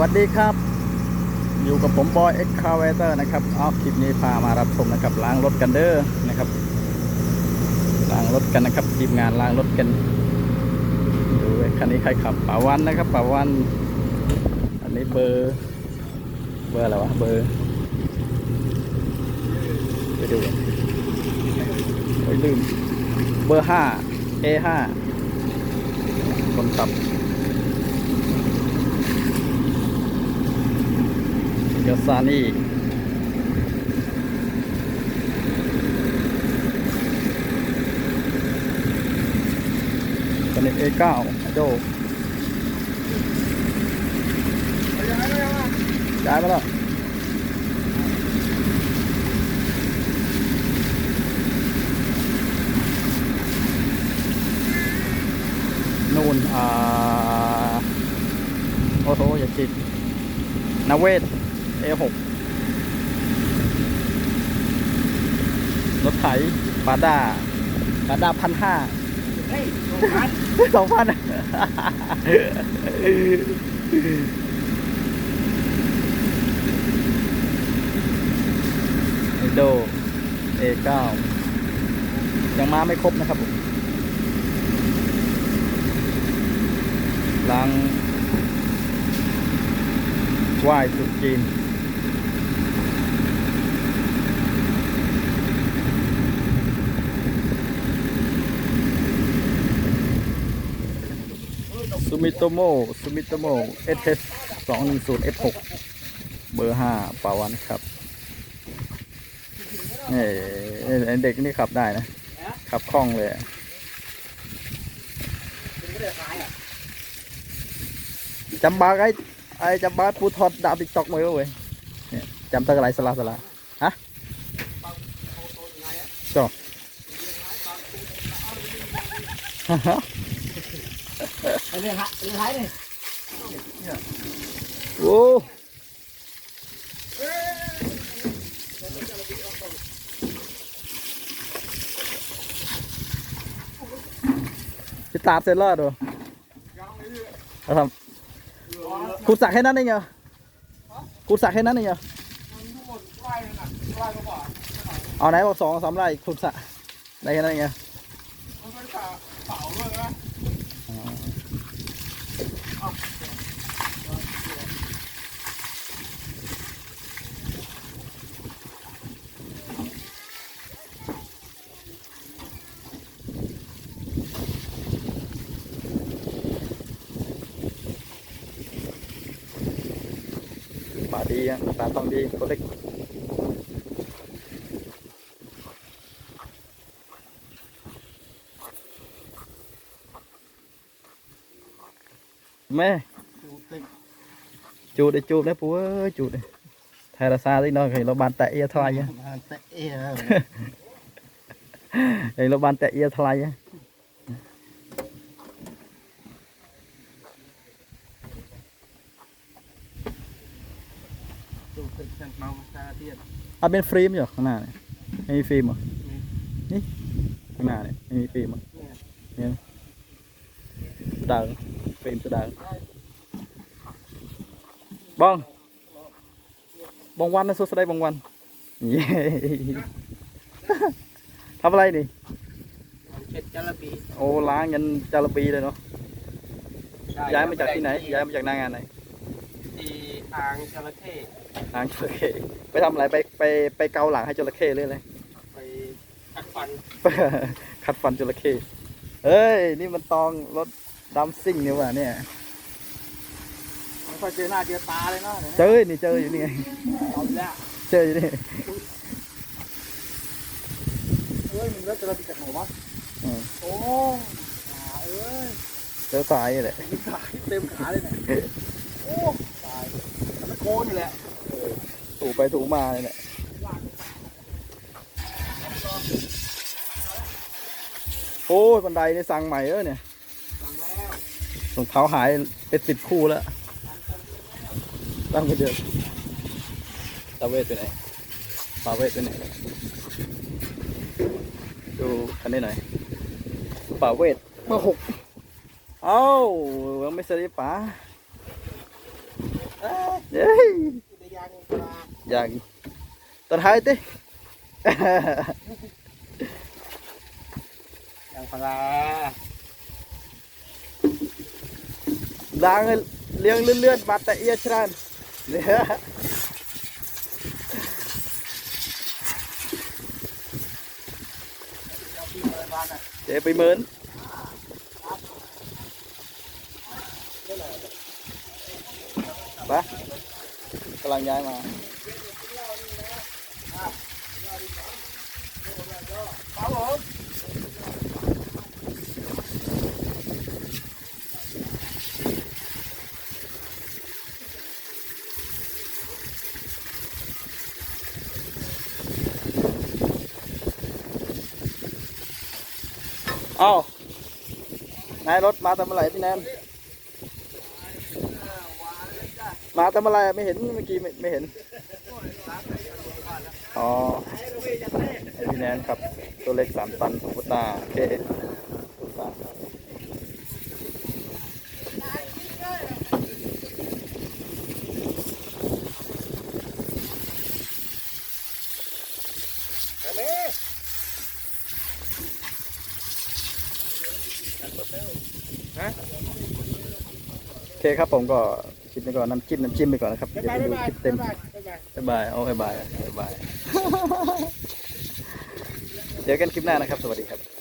วัสดีครับ อยู่กับผมบอยเอ็กคาเวเตอร์นะครับออคลิปนี้พามารับชมนะครับล้างรถกันเด้อนะครับล้างรถกันนะครับทีมงานล้างรถกันดูไอ้คันนี้ใครขับป่าวันนะครับป่าวันอันนี้เบอร์เบอร์อะไรวะเบอร์ไปดูกันโอ้ยลืมเบอร์ห้า A ห้าคนขับ ดี๋ยวซานี่ตอนนี้ A9 โดย้ายมาแล้วนู่นอ่า โอ้โห อย่าจิตนาเวศ A6 รถไถปาด้าปาด้าพันห้าเฮ้ยโรงพันสองพันไอโด A9 ยังมาไม่ครบนะครับผมลังไหว้ตรุษจีน มิโตโมซูมิโตโมเอสเอสสองหนึ่งศูนย์เอฟหกเบอร์ห้าปาวันครับนี่ไอ้เด็กนี่ขับได้นะ ขับคล่องเลยอะเป็นไม่ได้ขายอะจำบาไอ้ไอ้จำบาปูทอดดาวติ๊กตอกมาเว้ยเนี่ยจำตะกไรสลาสลาฮะจ่อไอ้ เรืองฮะเรื่องขายนี่โอ้พี่ตาบเสร็จแล้วดูเอาทำขุดสระแค่นั้นเองเหรอขุดสระแค่นั้นเองเหรอเอาไหนบอกสองสามไร่ขุดสระได้แค่นั้นเองเหรอ ดีอะปลาทองดีตัวเล็กแม่จูดได้จูดได้ปูเอ้ยจูดได้ไทยราซาที่น้อยเห็นเราบานแตะเอียทลายอะแต่เอ๋เห็นเราบานแตะเอียทลายอะดูเป็นช่างเมาซาเดีย นอะเป็นฟิล์มอยู่ข้างหน้าเนี่ยไม่มีฟิล์มเหรอนี่ข้างหน้าเนี่ยไม่มีฟิล์มเหรอเนี่ยสดางฟิล์มสดางบองบองวันนะสุดสดายบองวันเย้ทำอะไรนี่เช็ดจาระบีโอ้ล้างยันจาระบีเลยเนาะย้ายมาจากที่ไหน ย้ายมาจากหน้างานไหนที่อ่างจระเข้ หางจระเข้ไปทำอะไรไปไปไปเกาหลังให้จระเข้เลยเลยไปขัดฟัน ขัดฟันจระเข้เอ้ย นี่มันตองรถดำซิ่งนี่ว่ะเนี่ยไม่ค่อยเจอหน้าเจอตาเลยเนาะเจอนี่เจออยู่นี่ไงเอาละเจออยู่นี่เอ้ยมึงแล้วจระบีจากไหนวะอืมโอ้ขาเอ้ยเจอสายนี่แหละขาเต็มขาเลยเนี่ยโอ้ตายแต่มันโกนอยู่แหละ ถูไปถูมาเลยแหละโอ้ยบันไดนี่สั่งใหม่เออเนี่ยสั่งแล้วรองเท้าหายเป็นสิบคู่แล้วตั้งไปเดือนตาเวทไปไหนปาเวทไปไหนดูคันนี้หน่อยป่าเวทเมื่อหกเอ้ายังไม่เสร็จป่าเอ้ย ยในยางปลาอย่างตอนท้ายติยางปลาล้างเลี้ยงเลื่อนๆบาดแต่เอียชรันเนี่ยที่เปิดบ้านอะเดี๋ยวไปเหมือนปะกำลังย้ายมา ครับผมเอ้านายรถมาทำอะไรพี่แนนมาทำอะไรไม่เห็นเมื่อกี้ไม่เห็น อ๋อไอ้พี่แนนครับ ตัวเล็กสามตันพุตตาโอเคพุตตาเอาเลยโอเคครับผมก็ คลิปนี้ก่อนน้ำจิ้มน้ำจิ้มไปก่อนนะครับบ๊ายเดี๋ยวบายไปดูบ๊ายบายคลิปเต็มบ๊ายบายบ๊ายบายบ๊ายบายโอ้บ๊ายบายบ๊ายบาย เจอกันคลิปหน้านะครับ สวัสดีครับ